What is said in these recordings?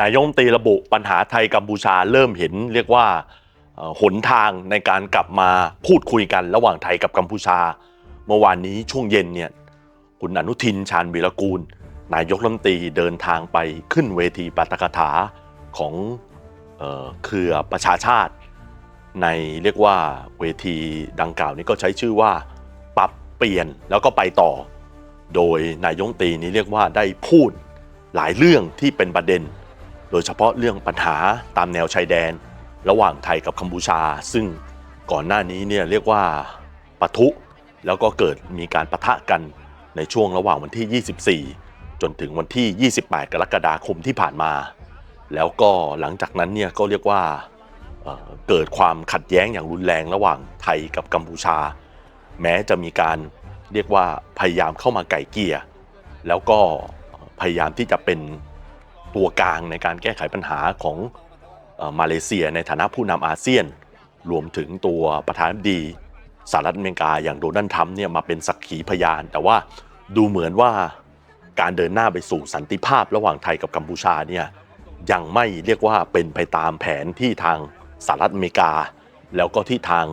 นายกรัฐมนตรีระบุปัญหาไทยกัมพูชาเริ่มเห็นเรียกว่าหนทางในการกลับมาพูดคุยกันระหว่างไทยกับกัมพูชา เมื่อวานนี้ช่วงเย็นเนี่ยคุณอนุทินชาญวีรกูล นายกรัฐมนตรีเดินทางไปขึ้นเวทีปาฐกถาของเออเครือประชาชาติ ในเรียกว่าเวทีดังกล่าวนี้ก็ใช้ชื่อว่าปรับเปลี่ยนแล้วก็ไปต่อ โดยนายกรัฐมนตรีนี้เรียกว่าได้พูดหลายเรื่องที่เป็นประเด็น โดยเฉพาะเรื่องปัญหาตามแนวชายแดน ระหว่างไทยกับกัมพูชา ซึ่งก่อนหน้านี้เนี่ยเรียกว่าปะทุ แล้วก็เกิดมีการปะทะกันในช่วงระหว่างวันที่ 24 จนถึงวันที่ 28 กรกฎาคมที่ผ่านมา แล้วก็หลังจากนั้นเนี่ยก็เรียกว่าเเกิดความขัดแย้งอย่างรุนแรงระหว่างไทยกับกัมพูชา แม้จะมีการเรียกว่าพยายามเข้ามาไก่เกลี่ยแล้วก็พยายามที่จะเป็น ตัวกลางในการแก้ไขปัญหาของมาเลเซียในฐานะผู้นำอาเซียน รวมถึงตัวประธานาธิบดีสหรัฐอเมริกาอย่างโดนัลด์ทรัมป์เนี่ยมาเป็นสักขีพยาน แต่ว่าดูเหมือนว่าการเดินหน้าไปสู่สันติภาพระหว่างไทยกับกัมพูชาเนี่ยยังไม่เรียกว่าเป็นไปตามแผนที่ทางสหรัฐอเมริกา แล้วก็ที่ทาง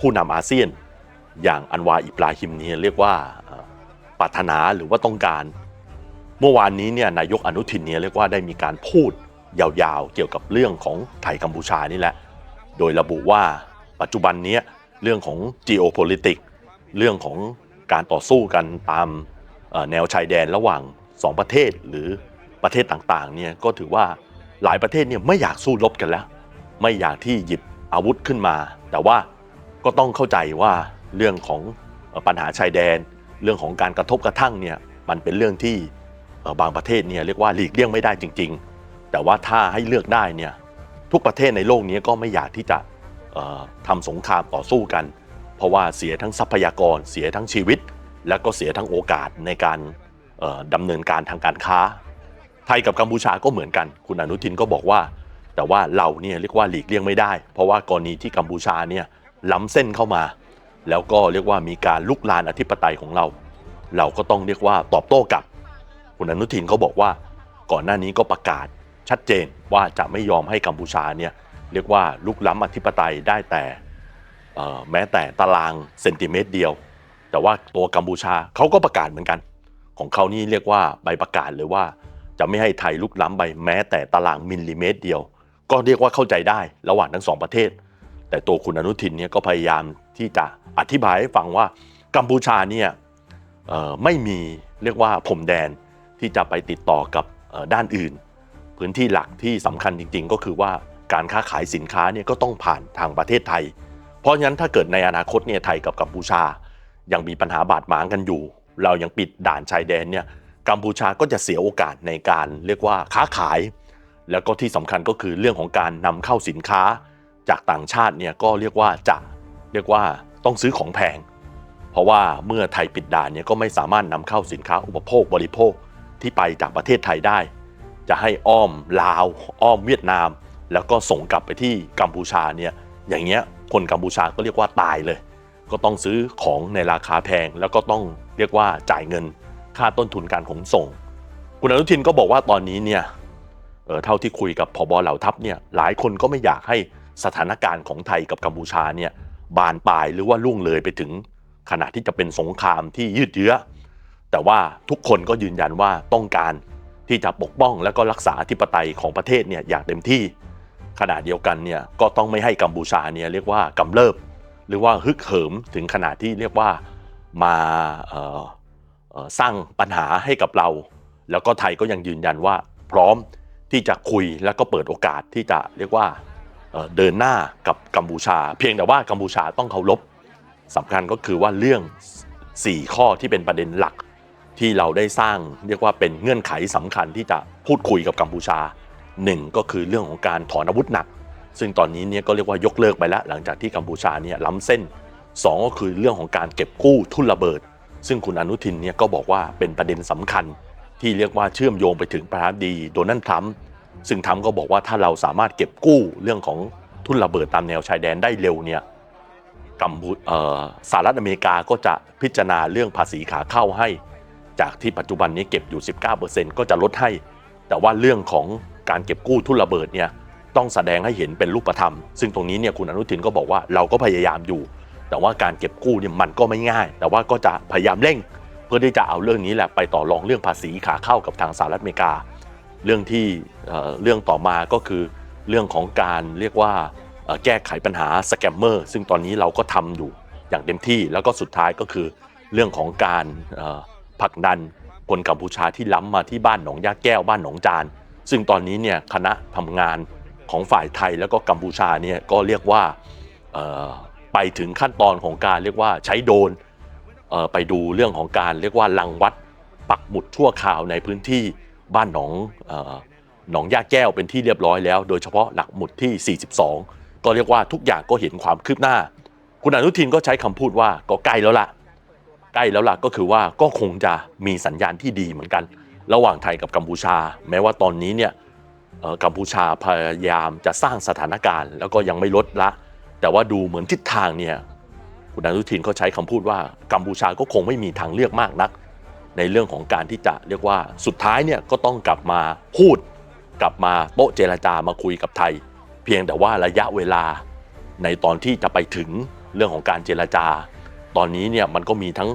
ผู้นำอาเซียน อย่างอันวาอิบราฮิมเนี่ยเรียกว่าปรารถนาหรือว่าต้องการ เมื่อวานนี้เนี่ยนายกอนุทินเนี่ยเรียกว่าได้มีการพูดยาวๆ เกี่ยวกับเรื่องของไทยกัมพูชานี่แหละ โดยระบุว่าปัจจุบันนี้เรื่องของ geopolitics เรื่องของการต่อสู้กันตามแนวชายแดนระหว่าง 2 ประเทศหรือประเทศต่างๆเนี่ยก็ถือว่าหลายประเทศเนี่ยไม่อยากสู้รบกันแล้ว ไม่อยากที่หยิบอาวุธขึ้นมา แต่ว่าก็ต้องเข้าใจว่าเรื่องของปัญหาชายแดน เรื่องของการกระทบกระทั่งเนี่ยมันเป็นเรื่องที่ บางประเทศเนี่ยเรียกว่าหลีกเลี่ยงไม่ได้จริง ๆ แต่ว่าถ้าให้เลือกได้เนี่ยทุกประเทศในโลกนี้ก็ไม่อยากที่จะเอ่อทำสงครามต่อสู้กัน เพราะว่าเสียทั้งทรัพยากร เสียทั้งชีวิต แล้วก็เสียทั้งโอกาสในการเอ่อดำเนินการทางการค้า ไทยกับกัมพูชาก็เหมือนกัน คุณอนุทินก็บอกว่า แต่ว่าเราเนี่ยเรียกว่าหลีกเลี่ยงไม่ได้ เพราะว่ากรณีที่กัมพูชาเนี่ยล้ำเส้นเข้ามา แล้วก็เรียกว่ามีการลุกลานอธิปไตยของเรา เราก็ต้องเรียกว่าตอบโต้กลับ คุณอนุทินเขาบอกว่าก่อนหน้านี้ก็ประกาศชัดเจนว่าจะไม่ยอมให้กัมพูชาเนี่ยเรียกว่าลุกล้ำอธิปไตยได้แต่แม้แต่ตารางเซนติเมตรเดียว แต่ว่าตัวกัมพูชาเขาก็ประกาศเหมือนกัน ของเขานี่เรียกว่าใบประกาศเลยว่า จะไม่ให้ไทยลุกล้ำไปแม้แต่ตารางมิลลิเมตรเดียว ก็เรียกว่าเข้าใจได้ระหว่างทั้งสองประเทศ แต่ตัวคุณอนุทินเนี่ยก็พยายามที่จะอธิบายให้ฟังว่ากัมพูชาเนี่ยไม่มีเรียกว่าพรมแดน ที่จะไปติดต่อกับด้านอื่น พื้นที่หลักที่สำคัญจริง ๆ ก็คือว่าการค้าขายสินค้าเนี่ยก็ต้องผ่านทางประเทศไทย เพราะฉะนั้นถ้าเกิดในอนาคตเนี่ยไทยกับกัมพูชา ยังมีปัญหาบาดหมางกันอยู่ เรายังปิดด่านชายแดนเนี่ยกัมพูชาก็จะเสียโอกาสในการเรียกว่าค้าขาย แล้วก็ที่สำคัญก็คือเรื่องของการนำเข้าสินค้า จากต่างชาติเนี่ยก็เรียกว่าจะเรียกว่าต้องซื้อของแพง เพราะว่าเมื่อไทยปิดด่านเนี่ยก็ไม่สามารถนำเข้าสินค้าอุปโภคบริโภค ที่ไปจากประเทศไทยได้ จะให้อ้อมลาว อ้อมเวียดนาม แล้วก็ส่งกลับไปที่กัมพูชาเนี่ยอย่างเงี้ยคนกัมพูชาก็เรียกว่าตายเลย ก็ต้องซื้อของในราคาแพง แล้วก็ต้องเรียกว่าจ่ายเงินค่าต้นทุนการขนส่ง คุณอนุทินก็บอกว่าตอนนี้เนี่ยเออเท่าที่คุยกับพบเหล่าทัพเนี่ยหลายคนก็ไม่อยากให้สถานการณ์ของไทยกับกัมพูชาเนี่ยบานปลายหรือว่าล่วงเลยไปถึงขณะที่จะเป็นสงครามที่ยืดเยื้อ แต่ว่าทุกคนก็ยืนยันว่าต้องการที่จะปกป้องและก็รักษาธิปไตยของประเทศเนี่ยอย่างเต็มที่ขณะเดียวกันเนี่ยก็ต้องไม่ให้กัมพูชาเนี่ยเรียกว่ากำเริบ หรือว่าฮึกเหิมถึงขนาดที่เรียกว่ามาสร้างปัญหาให้กับเรา แล้วก็ไทยก็ยังยืนยันว่าพร้อมที่จะคุยแล้วก็เปิดโอกาสที่จะเรียกว่าเอ่อเดินหน้ากับกัมพูชา เพียงแต่ว่ากัมพูชาต้องเคารพสำคัญก็คือว่าเรื่อง 4 ข้อที่เป็นประเด็นหลัก ที่เราได้สร้างเรียกว่าเป็นเงื่อนไขสำคัญที่จะพูดคุยกับกัมพูชาหนึ่งก็คือเรื่องของการถอนอาวุธหนัก ซึ่งตอนนี้เนี่ยก็เรียกว่ายกเลิกไปแล้ว หลังจากที่กัมพูชาเนี่ยล้ำเส้น 2 ก็คือเรื่องของการเก็บกู้ทุนระเบิด ซึ่งคุณอนุทินเนี่ยก็บอกว่าเป็นประเด็นสำคัญ ที่เรียกว่าเชื่อมโยงไปถึงประธานาธิบดีโดนัลด์ทรัมป์ซึ่งทรัมป์ก็บอกว่าถ้าเราสามารถเก็บกู้เรื่องของทุนระเบิดตามแนวชายแดนได้เร็วเนี่ยกัมพูสหรัฐอเมริกาก็จะพิจารณาเรื่องภาษีขาเข้าให้ จากที่ปัจจุบันนี้เก็บอยู่ 19%ก็จะลดให้ แต่ว่าเรื่องของการเก็บกู้ทุนระเบิดเนี่ยต้องแสดงให้เห็นเป็นรูปธรรม ซึ่งตรงนี้เนี่ยคุณอนุทินก็บอกว่าเราก็พยายามอยู่ แต่ว่าการเก็บกู้เนี่ยมันก็ไม่ง่าย แต่ว่าก็จะพยายามเร่ง เพื่อที่จะเอาเรื่องนี้แหละไปต่อรองเรื่องภาษีขาเข้ากับทางสหรัฐอเมริกา เรื่องที่เรื่องต่อมาก็คือเรื่องของการเรียกว่าแก้ไขปัญหาสแกมเมอร์ซึ่งตอนนี้เราก็ทำอยู่อย่างเต็มที่แล้วก็สุดท้ายก็คือเรื่องของการ ผลักดันคนกัมพูชาที่ล้ำมาที่บ้านหนองยาแก้วบ้านหนองจาน ซึ่งตอนนี้เนี่ยคณะทำงานของฝ่ายไทยแล้วก็กัมพูชาเนี่ยก็เรียกว่าไปถึงขั้นตอนของการเรียกว่าใช้โดรนไปดูเรื่องของการเรียกว่าลังวัดปักหมุดชั่วคราวในพื้นที่บ้านหนองหนองยาแก้วเป็นที่เรียบร้อยแล้ว โดยเฉพาะหลักหมุดที่ 42 ก็เรียกว่าทุกอย่างก็เห็นความคืบหน้า คุณอนุทินก็ใช้คำพูดว่าก็ใกล้แล้วล่ะ ใกล้แล้วล่ะก็คือว่าก็คงจะมีสัญญาณที่ดีเหมือนกัน ระหว่างไทยกับกัมพูชา แม้ว่าตอนนี้เนี่ยกัมพูชาพยายามจะสร้างสถานการณ์ แล้วก็ยังไม่ลดละ แต่ว่าดูเหมือนทิศทางเนี่ยคุณอนุทินก็ใช้คำพูดว่ากัมพูชาก็คงไม่มีทางเลือกมากนัก ในเรื่องของการที่จะเรียกว่าสุดท้ายเนี่ยก็ต้องกลับมาพูด กลับมาโต๊ะเจรจามาคุยกับไทย เพียงแต่ว่าระยะเวลาในตอนที่จะไปถึงเรื่องของการเจรจา ตอนนี้เนี่ยมันก็มีทั้ง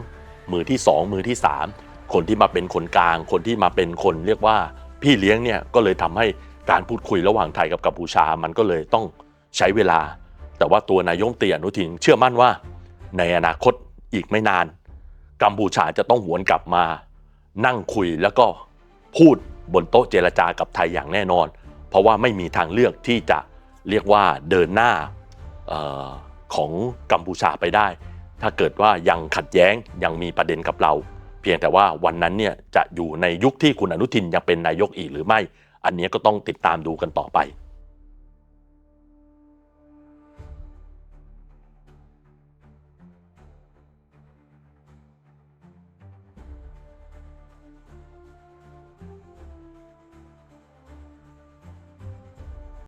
มือที่ 2 มือที่ 3 คนที่มาเป็นคนกลาง คนที่มาเป็นคนเรียกว่าพี่เลี้ยงเนี่ยก็เลยทำให้การพูดคุยระหว่างไทยกับกัมพูชา มันก็เลยต้องใช้เวลา แต่ว่าตัวนายกเตียนุทินเชื่อมั่นว่า ในอนาคตอีกไม่นาน กัมพูชาจะต้องหวนกลับมา นั่งคุยแล้วก็พูดบนโต๊ะเจรจากับไทยอย่างแน่นอน เพราะว่าไม่มีทางเลือกที่จะเรียกว่าเดินหน้าออของกัมพูชาไปได้ ถ้าเกิดว่ายังขัดแย้งยังมีประเด็นกับเรา เพียงแต่ว่าวันนั้นเนี่ยจะอยู่ในยุคที่คุณอนุทินยังเป็นนายกอีกหรือไม่ อันนี้ก็ต้องติดตามดูกันต่อไป